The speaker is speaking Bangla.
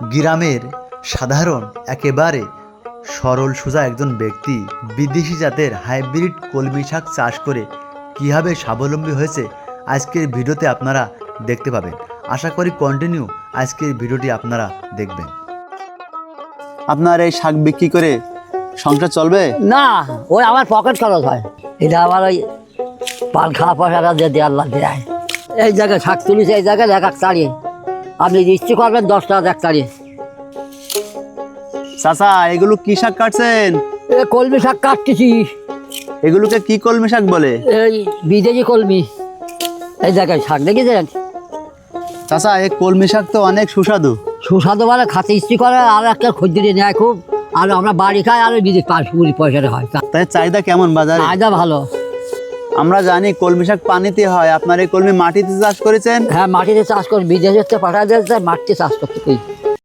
গ্রামের সাধারণ একেবারে সরল সোজা একজন ব্যক্তি বিদেশি জাতের হাইব্রিড কলমি শাক চাষ করে কীভাবে স্বাবলম্বী হয়েছে আজকের ভিডিওতে আপনারা দেখতে পাবেন। আশা করি কন্টিনিউ আজকের ভিডিওটি আপনারা দেখবেন। আপনার এই শাক বিক্রি করে সংসার চলবে? না ওই আমার পকেট খরচ হয়। এটা আমার ওই পান খাওয়া পয়সাটা দিয়ে লাগে দেয় এই জায়গায় শাক তুলিছে এই জায়গায় এক এক তাড়িয়ে আপনি ইচ্ছে করবেন দশ টাকা এক তাড়িয়ে চাচা এগুলো কি শাক কাটছেন? এ কলমি শাক কাটতেছি। এগুলোকে কি কলমি শাক বলে? এই বিদেশি কলমি। এই জায়গায় শাক দেখেছেন? চাচা এই কলমি শাক তো অনেক সুস্বাদু। সুস্বাদু মানে খাতে ইচ্ছে করে আর একটা খদ্দিরে নেয় খুব আর আমরা বাড়ি খাই আর বিদেশ পাঁচ কুড়ি পয়সাটা হয়। তাই চাহিদা কেমন বাজার? ফায়দা ভালো। আমরা জানি কলমি শাক পানিতে হয়। আপনার এই কলমি মাটিতে চাষ করেছেন? হ্যাঁ মাটিতে চাষ করে, বিদেশে পাঠা যায় মাটিতে চাষ করতে